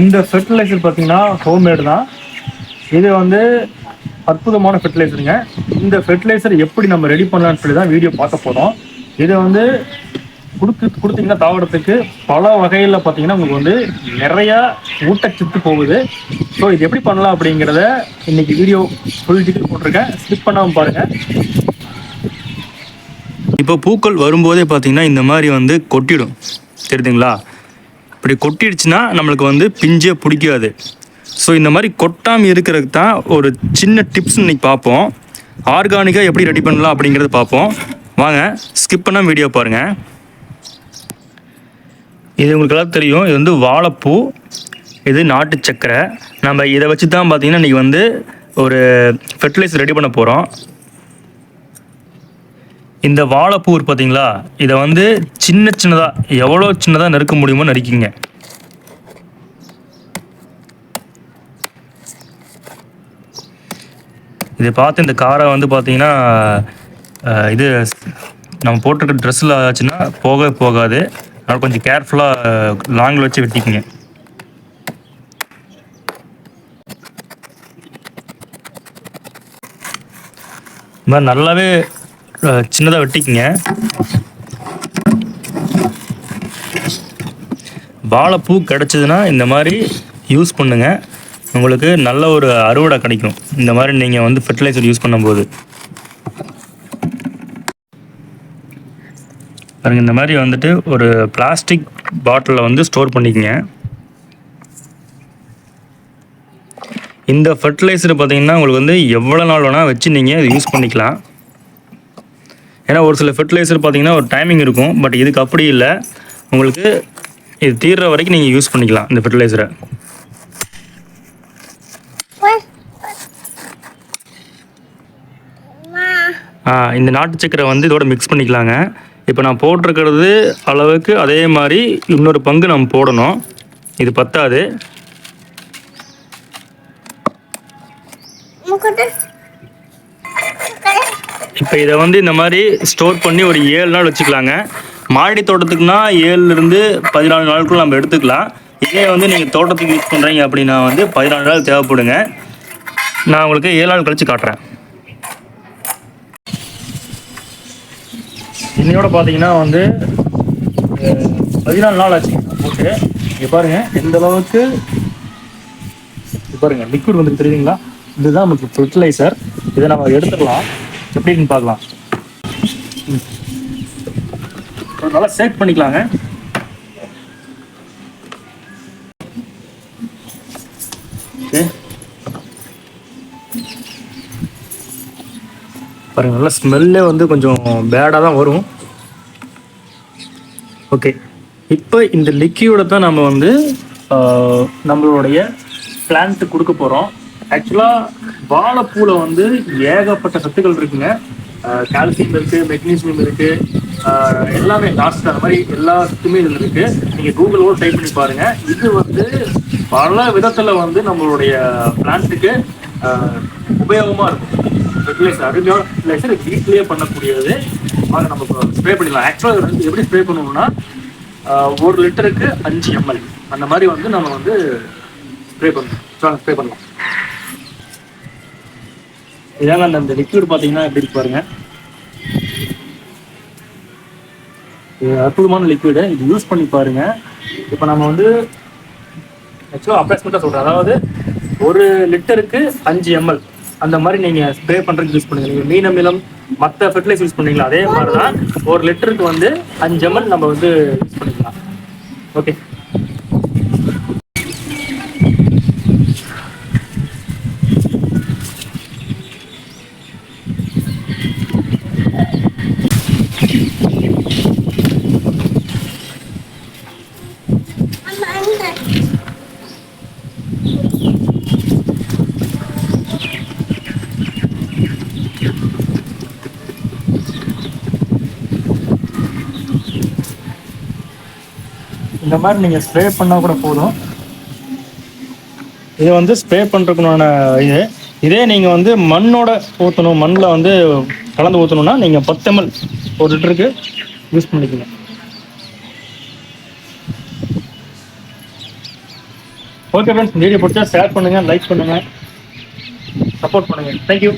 இந்த ஃபெர்டிலைசர் பார்த்தீங்கன்னா ஹோம்மேடு தான். இது வந்து அற்புதமான ஃபெர்டிலைசருங்க இந்த ஃபெர்டிலைசர் எப்படி நம்ம ரெடி பண்ணலாம்னு சொல்லி தான் வீடியோ பார்க்க போகிறோம் இதை வந்து கொடுத்து கொடுத்தீங்கன்னா தாவரத்துக்கு பல வகையில் பார்த்தீங்கன்னா உங்களுக்கு வந்து நிறையா ஊட்டச்சத்து போகுது. ஸோ இது எப்படி பண்ணலாம் அப்படிங்கிறத இன்னைக்கு வீடியோ ஃபுல் டீட்டெயில் போட்டிருக்கேன். ஸ்கிப் பண்ணாமல் பாருங்கள் இப்போ பூக்கள் வரும்போதே பார்த்தீங்கன்னா இந்த மாதிரி வந்து கொட்டிடும். தெரியுதுங்களா? இப்படி கொட்டிடுச்சுன்னா நம்மளுக்கு வந்து பிஞ்சே பிடிக்காது. ஸோ இந்த மாதிரி கொட்டாமல் இருக்கிறதுக்கு தான் ஒரு சின்ன டிப்ஸ் இன்னைக்கு பார்ப்போம். ஆர்கானிக்காக எப்படி ரெடி பண்ணலாம் அப்படிங்கிறத பார்ப்போம். வாங்க ஸ்கிப் பண்ணால் வீடியோ பாருங்கள் இது உங்களுக்கு எல்லாம் தெரியும். இது வந்து வாழைப்பூ இது நாட்டு சக்கரை. நம்ம இதை வச்சு தான் பார்த்தீங்கன்னா இன்றைக்கி வந்து ஒரு ஃபெர்டிலைசர் ரெடி பண்ண போகிறோம் இந்த வாழைப்பூ பார்த்தீங்களா இதை வந்து சின்ன சின்னதாக எவ்வளோ சின்னதாக நறுக்க முடியுமோ நறுக்கிங்க. இதை பார்த்து இந்த காரை வந்து பார்த்தீங்கன்னா இது நம்ம போட்டிருக்க ட்ரெஸ்ஸில் ஆச்சுன்னா போக போகாது. அதனால் கொஞ்சம் கேர்ஃபுல்லாக லாங்கில் வச்சு வெட்டிக்குங்க. இந்த மாதிரி நல்லாவே சின்னதாக வெட்டிக்கங்க. வாழைப்பூ கிடச்சிதுன்னா இந்த மாதிரி யூஸ் பண்ணுங்கள் உங்களுக்கு நல்ல ஒரு அறுவடை கிடைக்கும். இந்த மாதிரி நீங்கள் வந்து ஃபெர்டிலைசர் யூஸ் பண்ணும்போது. பாருங்க இந்த மாதிரி வந்துட்டு ஒரு பிளாஸ்டிக் பாட்டிலில் வந்து ஸ்டோர் பண்ணிக்கங்க. இந்த ஃபெர்டிலைசர் பார்த்தீங்கன்னா உங்களுக்கு வந்து எவ்வளோ நாள் வேணால் வச்சு நீங்கள் யூஸ் பண்ணிக்கலாம். ஏன்னா ஒரு சில ஃபெர்டிலைசர் பார்த்தீங்கன்னா ஒரு டைமிங் இருக்கும். பட் இதுக்கு அப்படி இல்லை. உங்களுக்கு இது தீர்ற வரைக்கும் நீங்கள் யூஸ் பண்ணிக்கலாம் இந்த ஃபெர்டிலைசரை இந்த நாட்டு சக்கரை வந்து இதோட மிக்ஸ் பண்ணிக்கலாங்க. இப்போ நான் போட்டிருக்கிறது அளவுக்கு அதே மாதிரி இன்னொரு பங்கு நம்ம போடணும். இது பத்தாது. இப்போ இதை வந்து இந்த மாதிரி ஸ்டோர் பண்ணி ஒரு ஏழு நாள் வச்சுக்கலாங்க. மாடி தோட்டத்துக்குனா ஏழுலேருந்து பதினாலு நாளுக்குள்ள நம்ம எடுத்துக்கலாம். இதே வந்து நீங்கள் தோட்டத்துக்கு யூஸ் பண்ணுறீங்க அப்படின்னா வந்து பதினாலு நாள் தேவைப்படுங்க. நான் உங்களுக்கு ஏழு நாள் கழித்து காட்டுறேன். இன்னையோட பார்த்தீங்கன்னா வந்து பதினாலு நாள் ஆச்சு. போட்டு இங்கே பாருங்கள் எந்த அளவுக்கு பாருங்கள் லிக்விட் வந்து தெரியுதுங்களா? இதுதான் நமக்கு ஃபெர்டிலைசர் இதை நம்ம எடுத்துக்கலாம். எப்படின்னு பார்க்கலாம். நல்லா சேக் பண்ணிக்கலாங்க. பாருங்க நல்லா ஸ்மெல்லே வந்து கொஞ்சம் பேடாக தான் வரும். ஓகே. இப்போ இந்த லிக்யூடை தான் நம்ம வந்து நம்மளுடைய பிளான்ட்டு கொடுக்க போகிறோம் ஆக்சுவலாக வாழைப்பூவில் வந்து ஏகப்பட்ட சத்துக்கள் இருக்குங்க. கால்சியம் இருக்குது மெக்னீசியம் இருக்குது எல்லாமே லாஸ்ட் அந்த மாதிரி எல்லாத்துக்குமே இதில் இருக்குது நீங்கள் கூகுளோட டைப் பண்ணி பாருங்கள் இது வந்து பல விதத்தில் வந்து நம்மளுடைய பிளான்ட்டுக்கு உபயோகமாக இருக்கும். ஃபெர்டிலைசர் அருமையான ஃபெர்டிலைசர் வீட்லேயே பண்ணக்கூடியது. அதை நம்ம ஸ்ப்ரே பண்ணிடலாம். ஆக்சுவலாக வந்து எப்படி ஸ்ப்ரே பண்ணுவோம்னா ஒரு லிட்டருக்கு அஞ்சு எம்எல் அந்த மாதிரி வந்து நம்ம வந்து ஸ்ப்ரே பண்ணணும் ஸ்ப்ரே பண்ணலாம். இதாங்க அந்த அந்த லிக்விட் பார்த்தீங்கன்னா எப்படி இருக்கு பாருங்க. அற்புதமான லிக்விடு இது யூஸ் பண்ணி பாருங்க. இப்போ நம்ம வந்து ஆக்சுவலாக அப்ராக்சிமேட்டாக சொல்கிறேன் அதாவது ஒரு லிட்டருக்கு அஞ்சு எம்எல் அந்த மாதிரி நீங்கள் ஸ்ப்ரே பண்ணுறதுக்கு யூஸ் பண்ணுங்க. நீங்கள் மீன் அமிலம் மற்ற ஃபெர்டிலைசர் யூஸ் பண்ணீங்களா அதே மாதிரி தான் ஒரு லிட்டருக்கு வந்து அஞ்சு எம்எல் நம்ம வந்து யூஸ் பண்ணிக்கலாம். ஓகே இந்த மாதிரி நீங்கள் ஸ்ப்ரே பண்ணால் கூட போதும். இது வந்து ஸ்ப்ரே பண்ணுறதுக்குண்டான இது. இதே நீங்கள் வந்து மண்ணோட ஊற்றணும் மண்ணில் வந்து கலந்து ஊற்றணும்னா நீங்கள் பத்து எம்எல் ஒரு லிட்டருக்கு யூஸ் பண்ணிக்கங்க. ஓகே ஃப்ரெண்ட்ஸ் வீடியோ பிடிச்சா ஷேர் பண்ணுங்கள் லைக் பண்ணுங்கள் சப்போர்ட் பண்ணுங்கள் தேங்க்யூ